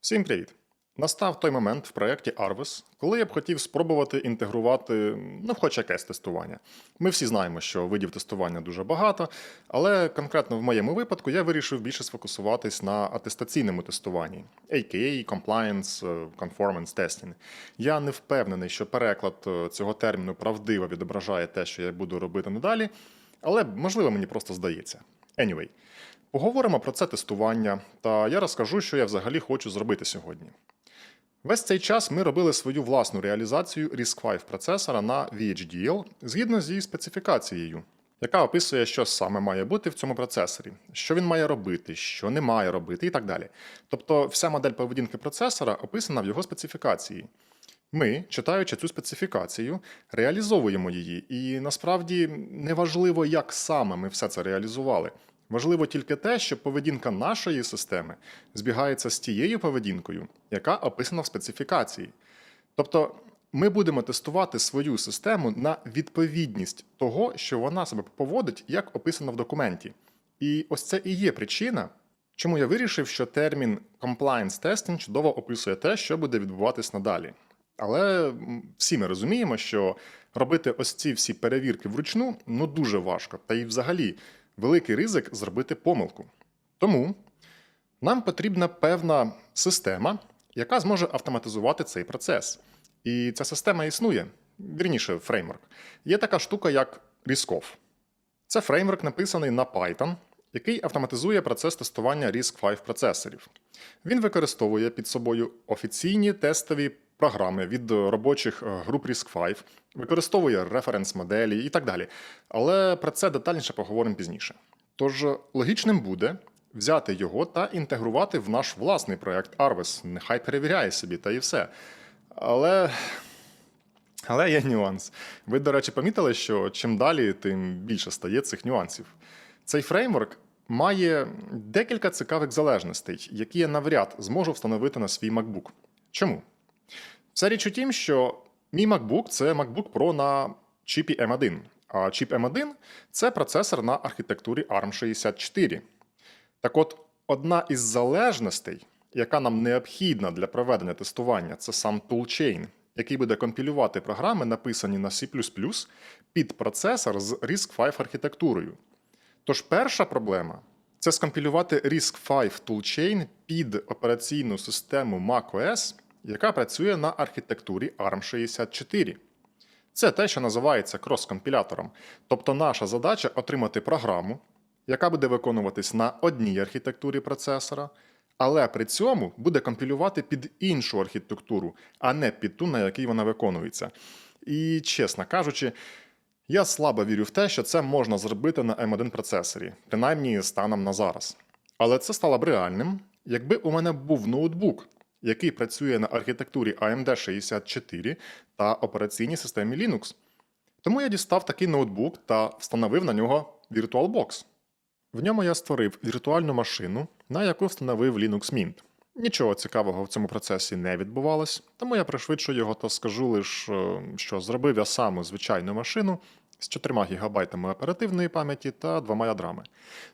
Всім привіт! Настав той момент в проєкті Arvis, коли я б хотів спробувати інтегрувати ну, хоч якесь тестування. Ми всі знаємо, що видів тестування дуже багато, але конкретно в моєму випадку я вирішив більше сфокусуватись на атестаційному тестуванні, AKA Compliance е, Conformance Testing. Я не впевнений, що переклад е, цього терміну правдиво відображає те, що я буду робити надалі, але можливо мені просто здається. Anyway, поговоримо про це тестування, та я розкажу, що я взагалі хочу зробити сьогодні. Весь цей час ми робили свою власну реалізацію RISC-V процесора на VHDL згідно з її специфікацією, яка описує, що саме має бути в цьому процесорі, що він має робити, що не має робити і так далі. Тобто вся модель поведінки процесора описана в його специфікації. Ми, читаючи цю специфікацію, реалізовуємо її, і насправді неважливо, як саме ми все це реалізували. Важливо тільки те, що поведінка нашої системи збігається з тією поведінкою, яка описана в специфікації. Тобто ми будемо тестувати свою систему на відповідність того, що вона себе поводить, як описано в документі. І ось це і є причина, чому я вирішив, що термін compliance testing чудово описує те, що буде відбуватись надалі. Але всі ми розуміємо, що робити ось ці всі перевірки вручну ну дуже важко, та й взагалі великий ризик зробити помилку. Тому нам потрібна певна система, яка зможе автоматизувати цей процес. І ця система існує, вірніше, фреймворк. Є така штука, як RISC-V. Це фреймворк, написаний на Python, який автоматизує процес тестування RISC-V процесорів. Він використовує під собою офіційні тестові програми від робочих е, груп RISC-V, використовує референс-моделі і так далі. Але про це детальніше поговоримо пізніше. Тож логічним буде взяти його та інтегрувати в наш власний проект Arvis. Нехай перевіряє собі, та і все. Але але є нюанс. Ви, до речі, помітили, що чим далі, тим більше стає цих нюансів. Цей фреймворк має декілька цікавих залежностей, які я навряд зможу встановити на свій MacBook. Чому? Вся річ у тім, що мій MacBook це MacBook Pro на чіпі M1, а чіп M1 це процесор на архітектурі ARM 64. Так от, одна із залежностей, яка нам необхідна для проведення тестування, це сам toolchain, який буде компілювати програми, написані на C під процесор з RISC-V архітектурою. Тож перша проблема це скомпілювати RISC-V toolchain під операційну систему macOS, яка працює на архітектурі ARM64. Це те, що називається крос-компілятором. Тобто наша задача отримати програму, яка буде виконуватись на одній архітектурі процесора, але при цьому буде компілювати під іншу архітектуру, а не під ту, на якій вона виконується. І, чесно кажучи, я слабо вірю в те, що це можна зробити на M1 процесорі, принаймні станом на зараз. Але це стало б реальним, якби у мене був ноутбук, який працює на архітектурі AMD 64 та операційній системі Linux. Тому я дістав такий ноутбук та встановив на нього VirtualBox. В ньому я створив віртуальну машину, на яку встановив Linux Mint. Нічого цікавого в цьому процесі не відбувалось, тому я пришвидшу його та скажу лише, що зробив я саму звичайну машину з 4 ГБ оперативної пам'яті та двома ядрами.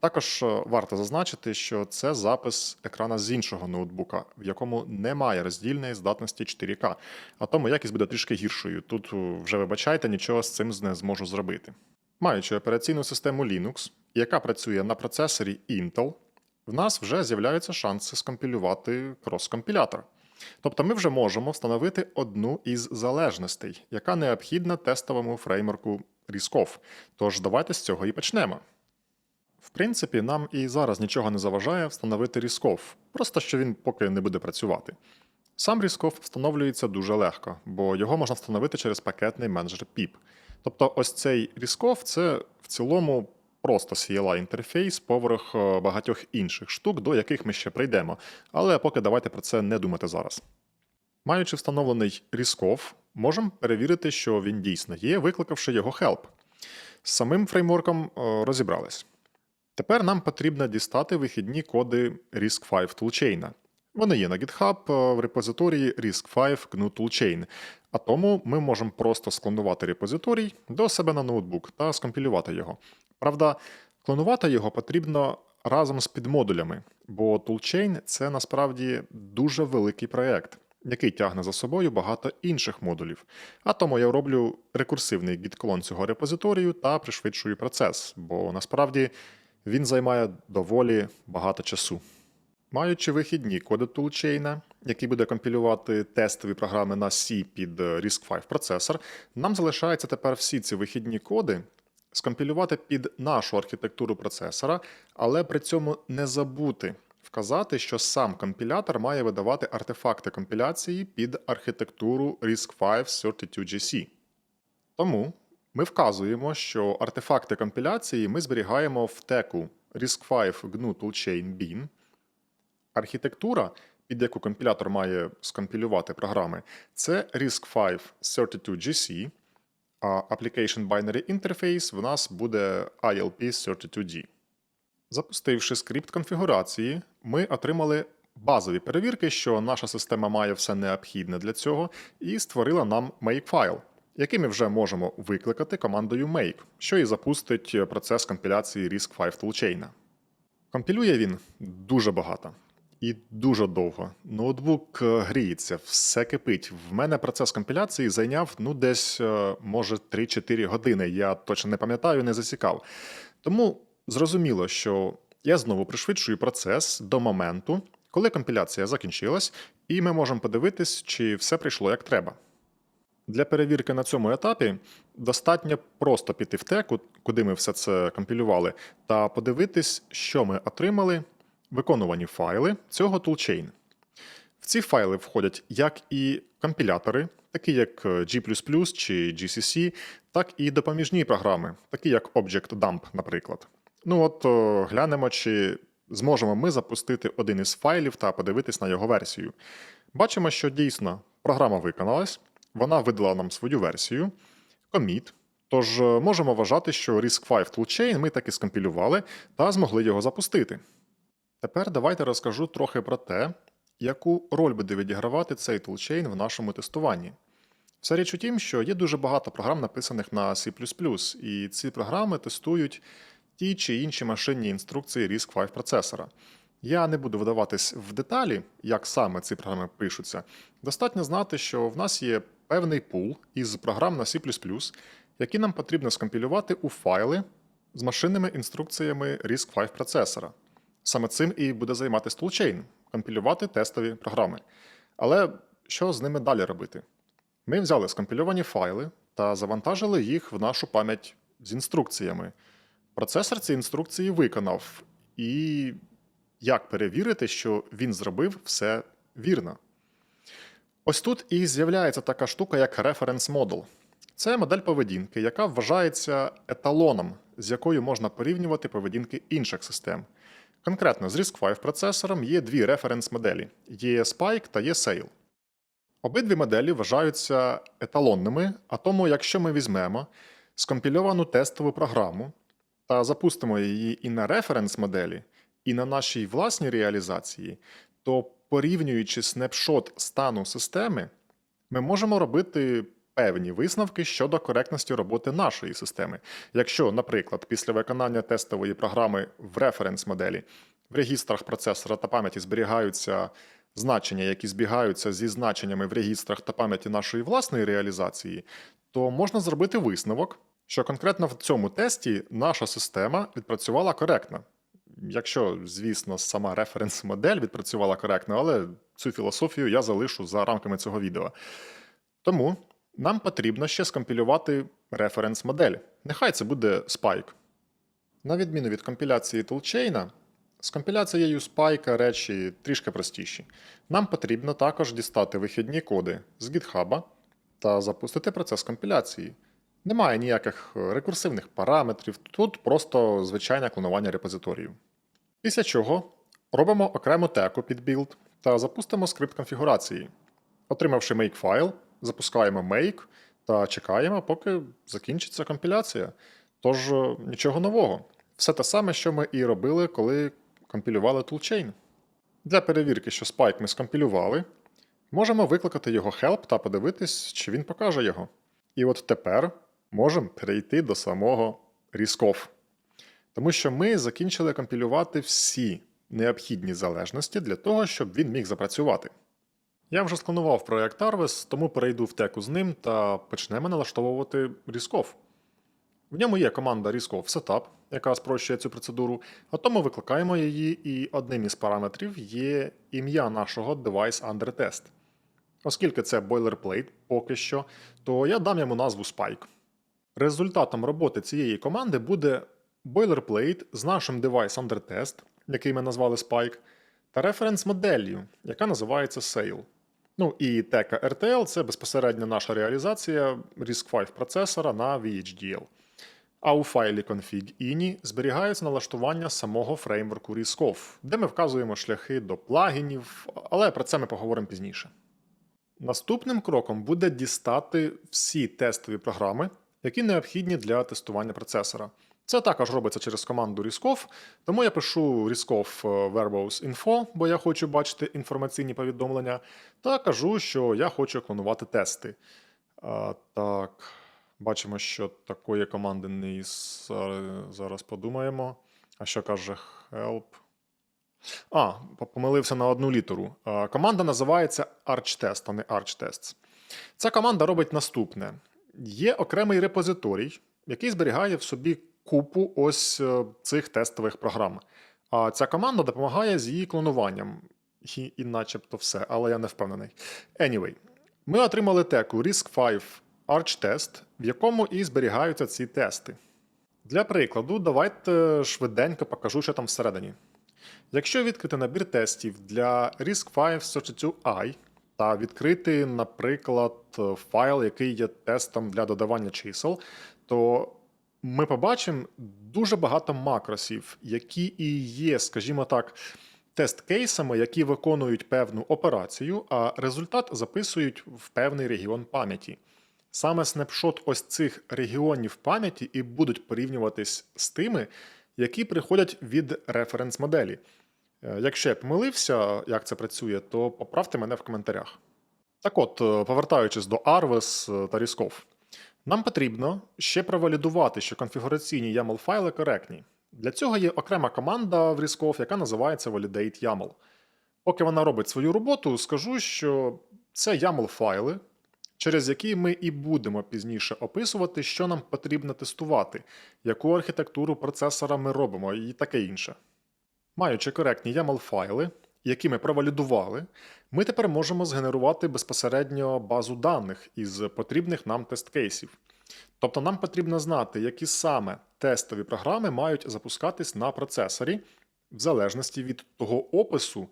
Також е, варто зазначити, що це запис екрана з іншого ноутбука, в якому немає роздільної здатності 4К, а тому якість буде трішки гіршою. Тут е, вже вибачайте, нічого з цим не зможу зробити. Маючи операційну систему Linux, яка працює на процесорі Intel, в нас вже з'являються шанси скомпілювати крос-компілятор. Тобто ми вже можемо встановити одну із залежностей, яка необхідна тестовому фреймворку RISC-V. Тож давайте з цього і почнемо. В принципі, нам і зараз нічого не заважає встановити RISC-V, просто що він поки не буде працювати. Сам RISC-V встановлюється дуже легко, бо його можна встановити через пакетний менеджер PIP. Тобто, ось цей RISC-V – це в цілому просто CLI інтерфейс поверх е, багатьох інших штук, до яких ми ще прийдемо. Але поки давайте про це не думати зараз. Маючи встановлений RISC-V, можемо перевірити, що він дійсно є, викликавши його help. З самим фреймворком е, розібрались. Тепер нам потрібно дістати вихідні коди RISC-V Toolchain. Вони є на GitHub е, в репозиторії RISC-V GNU Toolchain, а тому ми можемо просто склонувати репозиторій до себе на ноутбук та скомпілювати його. Правда, клонувати його потрібно разом з підмодулями, бо Toolchain – це насправді дуже великий проєкт, який тягне за собою багато інших модулів. А тому я роблю рекурсивний гід-клон цього репозиторію та пришвидшую процес, бо насправді він займає доволі багато часу. Маючи вихідні коди Toolchain, який буде компілювати тестові програми на C під RISC-V процесор, нам залишається тепер всі ці вихідні коди скомпілювати під нашу архітектуру процесора, але при цьому не забути вказати, що сам компілятор має видавати артефакти компіляції під архітектуру RISC-V 32GC. Тому ми вказуємо, що артефакти компіляції ми зберігаємо в теку RISC-V GNU Toolchain Bean. Архітектура, під яку компілятор має скомпілювати програми, це RISC-V 32GC, а Application Binary Interface в нас буде ILP32D. Запустивши скрипт конфігурації, ми отримали базові перевірки, що наша система має все необхідне для цього, і створила нам make-файл, який ми вже можемо викликати командою make, що і запустить процес компіляції RISC-V Toolchain. Компілює він дуже багато і дуже довго. Ноутбук е, гріється, все кипить. В мене процес компіляції зайняв ну десь, е, може, 3-4 години. Я точно не пам'ятаю, не засікав. Тому зрозуміло, що я знову пришвидшую процес до моменту, коли компіляція закінчилась, і ми можемо подивитись, чи все прийшло як треба. Для перевірки на цьому етапі достатньо просто піти в теку, куди ми все це компілювали, та подивитись, що ми отримали виконувані файли цього toolchain. В ці файли входять як і компілятори, такі як G чи GCC, так і допоміжні програми, такі як Object-Dump, наприклад. Ну от глянемо, чи зможемо ми запустити один із файлів та подивитись на його версію. Бачимо, що дійсно програма виконалась, вона видала нам свою версію, commit, Тож е, можемо вважати, що RISC-V Toolchain ми таки скомпілювали та змогли його запустити. Тепер давайте розкажу трохи про те, яку роль буде відігравати цей toolchain в нашому тестуванні. Вся річ у тім, що є дуже багато програм, написаних на C, і ці програми тестують ті чи інші машинні інструкції RISC-V процесора. Я не буду видаватись в деталі, як саме ці програми пишуться. Достатньо знати, що в нас є певний пул із програм на C, які нам потрібно скомпілювати у файли з машинними інструкціями RISC-V процесора. Саме цим і буде займатися Toolchain – компілювати тестові програми. Але що з ними далі робити? Ми взяли скомпільовані файли та завантажили їх в нашу пам'ять з інструкціями. Процесор ці інструкції виконав. І як перевірити, що він зробив все вірно? Ось тут і з'являється така штука, як Reference Model. Це модель поведінки, яка вважається еталоном, з якою можна порівнювати поведінки інших систем. Конкретно з RISC-V процесором є дві референс-моделі: є Spike та є Sail. Обидві моделі вважаються еталонними, а тому, якщо ми візьмемо скомпільовану тестову програму та запустимо її і на референс-моделі, і на нашій власній реалізації, то порівнюючи снапшот стану системи, ми можемо робити певні висновки щодо коректності роботи нашої системи. Якщо, наприклад, після виконання тестової програми в референс-моделі в регістрах процесора та пам'яті зберігаються значення, які збігаються зі значеннями в регістрах та пам'яті нашої власної реалізації, то можна зробити висновок, що конкретно в цьому тесті наша система відпрацювала коректно. Якщо, звісно, сама референс-модель відпрацювала коректно, але цю філософію я залишу за рамками цього відео. Тому нам потрібно ще скомпілювати референс-модель. Нехай це буде Spike. На відміну від компіляції Toolchain, з компіляцією Spike речі трішки простіші. Нам потрібно також дістати вихідні коди з GitHub та запустити процес компіляції. Немає ніяких рекурсивних параметрів, тут просто звичайне клонування репозиторію. Після чого робимо окрему теку під білд та запустимо скрипт конфігурації. Отримавши make-файл, запускаємо make та чекаємо, поки закінчиться компіляція. Тож нічого нового. Все те саме, що ми і робили, коли компілювали toolchain. Для перевірки, що Spike ми скомпілювали, можемо викликати його help та подивитись, чи він покаже його. І от тепер можемо перейти до самого RISC-OFF. Тому що ми закінчили компілювати всі необхідні залежності для того, щоб він міг запрацювати. Я вже склонував проект Arves, тому перейду в теку з ним та почнемо налаштовувати Різков. В ньому є команда Різков Setup, яка спрощує цю процедуру, а то ми викликаємо її, і одним із параметрів є ім'я нашого Device Under Test. Оскільки це boilerplate поки що, то я дам йому назву Spike. Результатом роботи цієї команди буде boilerplate з нашим Device Under Test, який ми назвали Spike, та референс-моделлю, яка називається Sail. Ну і тека RTL це безпосередньо наша реалізація RISC-V процесора на VHDL. А у файлі config.ini зберігаються налаштування самого фреймворку RISC-V, де ми вказуємо шляхи до плагінів, але про це ми поговоримо пізніше. Наступним кроком буде дістати всі тестові програми, які необхідні для тестування процесора. Це також робиться через команду Riskov, тому я пишу Riskov Verbose Info, бо я хочу бачити інформаційні повідомлення, та кажу, що я хочу клонувати тести. А, так, бачимо, що такої команди не із... Зараз подумаємо. А що каже help? А, помилився на одну літеру. Команда називається ArchTest, а не ArchTests. Ця команда робить наступне: є окремий репозиторій, який зберігає в собі купу ось е, цих тестових програм. А ця команда допомагає з її клонуванням. І, і начебто все, але я не впевнений. Anyway, ми отримали теку RISC-V ArchTest, в якому і зберігаються ці тести. Для прикладу, давайте швиденько покажу, що там всередині. Якщо відкрити набір тестів для RISC-V 32i та відкрити, наприклад, файл, який є тестом для додавання чисел, то ми побачимо дуже багато макросів, які і є, скажімо так, тест-кейсами, які виконують певну операцію, а результат записують в певний регіон пам'яті. Саме снапшот ось цих регіонів пам'яті і будуть порівнюватись з тими, які приходять від референс-моделі. Е, Якщо я помилився, як це працює, то поправте мене в коментарях. Так от, е, повертаючись до Arves та Рісков, нам потрібно ще провалідувати, що конфігураційні YAML файли коректні. Для цього є окрема команда в Riskov, яка називається Validate YAML. Поки вона робить свою роботу, скажу, що це YAML файли, через які ми і будемо пізніше описувати, що нам потрібно тестувати, яку архітектуру процесора ми робимо і таке інше. Маючи коректні YAML файли, які ми провалідували, ми тепер можемо згенерувати безпосередньо базу даних із потрібних нам тест-кейсів. Тобто нам потрібно знати, які саме тестові програми мають запускатись на процесорі, в залежності від того опису,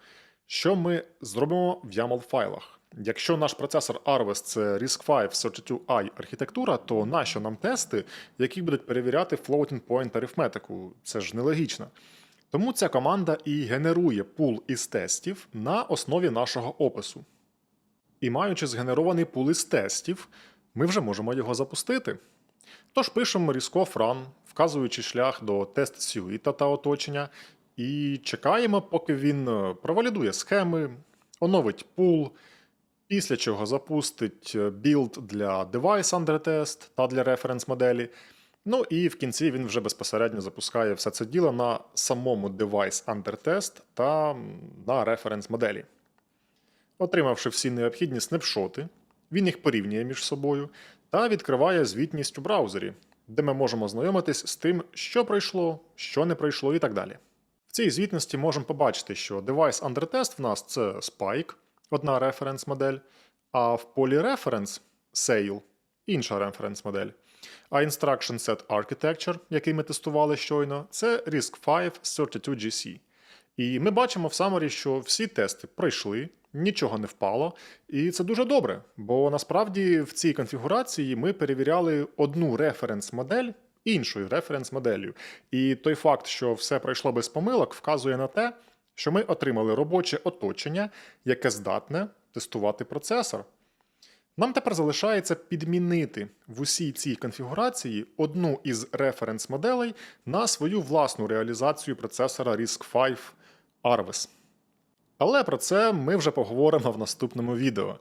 що ми зробимо в YAML файлах. Якщо наш процесор Arves це RISC-V 32i архітектура, то нащо нам тести, які будуть перевіряти floating point арифметику? Це ж нелогічно. Тому ця команда і генерує пул із тестів на основі нашого опису. І маючи згенерований пул із тестів, ми вже можемо його запустити. Тож пишемо Riskov Run, вказуючи шлях до тест сюїта та оточення, і чекаємо, поки він е, провалідує схеми, оновить пул, після чого запустить білд для Device Under Test та для референс моделі. Ну і в кінці він вже безпосередньо запускає все це діло на самому Device Under Test та на референс моделі. Отримавши всі необхідні снапшоти, він їх порівнює між собою та відкриває звітність у браузері, де ми можемо знайомитись з тим, що пройшло, що не пройшло і так далі. В цій звітності можемо побачити, що Device Under Test в нас це Spike, одна референс-модель, а в полі Reference Sail інша референс-модель. А Instruction Set Architecture, який ми тестували щойно, це RISC-V 32GC. І ми бачимо в Summary, що всі тести пройшли, нічого не впало, і це дуже добре, бо насправді в цій конфігурації ми перевіряли одну референс-модель іншою референс-моделлю. І той факт, що все пройшло без помилок, вказує на те, що ми отримали робоче оточення, яке здатне тестувати процесор. Нам тепер залишається підмінити в усій цій конфігурації одну із референс-моделей на свою власну реалізацію процесора RISC-V Arves. Але про це ми вже поговоримо в наступному відео.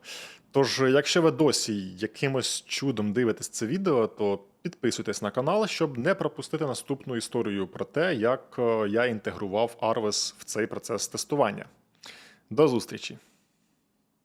Тож, якщо ви досі якимось чудом дивитесь це відео, то підписуйтесь на канал, щоб не пропустити наступну історію про те, як е, я інтегрував Arves в цей процес тестування. До зустрічі!